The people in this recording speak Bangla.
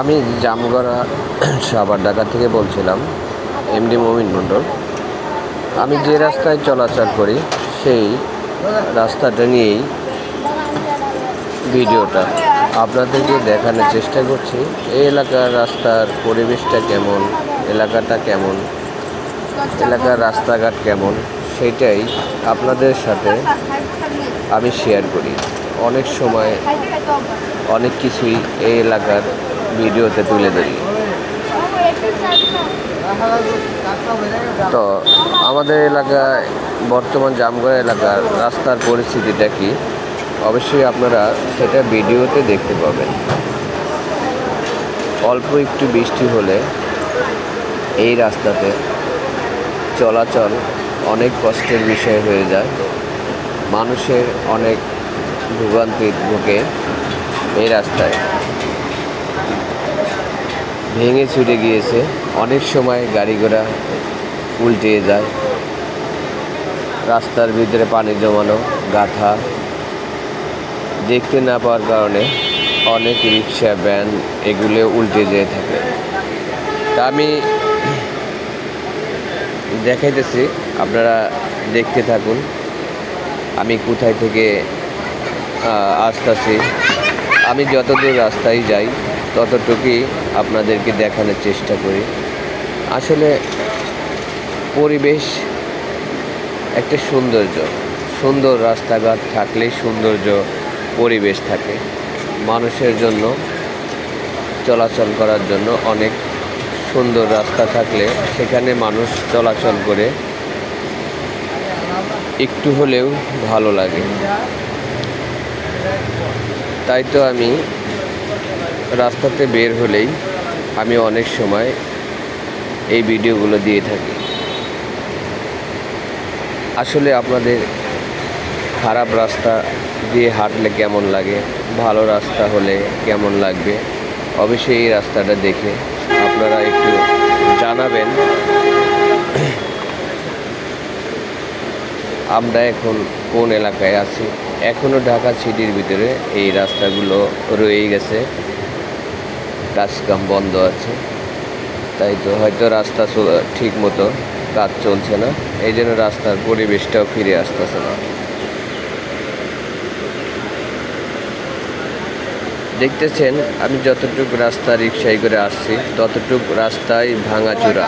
আমি জামগড়া সাবার ঢাকা থেকে বলছিলাম, এমডি মমিন মণ্ডল। আমি যে রাস্তায় চলাচল করি, সেই রাস্তাটা নিয়েই ভিডিওটা। আপনাদেরকে দেখানোর চেষ্টা করছি, এই এলাকার রাস্তার পরিবেশটা কেমন, এলাকাটা কেমন, এলাকার রাস্তাঘাট কেমন সেটাই আপনাদের সাথে আমি শেয়ার করি। অনেক সময় অনেক কিছুই এই এলাকার ভিডিওতে তুলে ধরি। তো আমাদের এলাকায়, বর্তমান জামগড়া এলাকার রাস্তার পরিস্থিতিটা কি? অবশ্যই আপনারা সেটা ভিডিওতে দেখতে পাবেন। অল্প একটু বৃষ্টি হলে এই রাস্তাতে চলাচল অনেক কষ্টের বিষয় হয়ে যায়। মানুষের অনেক ভোগান্তির ভোগে এই রাস্তায়। ভেঙে ছুটে গিয়েছে। অনেক সময় গাড়ি ঘোড়া উল্টে যায়। রাস্তার ভিতরে পানি জমানো, গাথা। দেখতে না পাওয়ার কারণে অনেক রিক্সা, ভ্যান এগুলো উল্টে যেয়ে থাকে। তা আমি দেখাইতেছি, আপনারা দেখতে থাকুন। আমি কোথায় থেকে আসতেছি। আমি যতদূর রাস্তায় যাই, ততটুকুই আপনাদেরকে দেখানোর চেষ্টা করি। আসলে পরিবেশ একটা সৌন্দর্য। সুন্দর রাস্তাঘাট থাকলেই সৌন্দর্য পরিবেশ থাকে। মানুষের জন্য, চলাচল করার জন্য অনেক সুন্দর রাস্তা থাকলে সেখানে মানুষ চলাচল করে একটু হলেও ভালো লাগে। তাই তো আমি রাস্তাতে বের হলেই আমি অনেক সময় এই ভিডিওগুলো দিয়ে থাকি। আসলে আপনাদের খারাপ রাস্তা দিয়ে হাঁটলে কেমন লাগে, ভালো রাস্তা হলে কেমন লাগবে, অবশ্যই এই রাস্তাটা দেখে আপনারা একটু জানাবেন। আমরা এখন কোন এলাকায় আছি? এখনও ঢাকা সিটির ভিতরে এই রাস্তাগুলো রয়েই গেছে। কাজকাম বন্ধ আছে। তাই তো হয়তো রাস্তা ঠিক মতো কাজ চলছে না। এই জন্য রাস্তার পরিবেশটাও ফিরে আসতেছে না। দেখতেছেন, আমি যতটুকু রাস্তা রিক্সায় করে আসছি, ততটুকু রাস্তায় ভাঙাচোরা।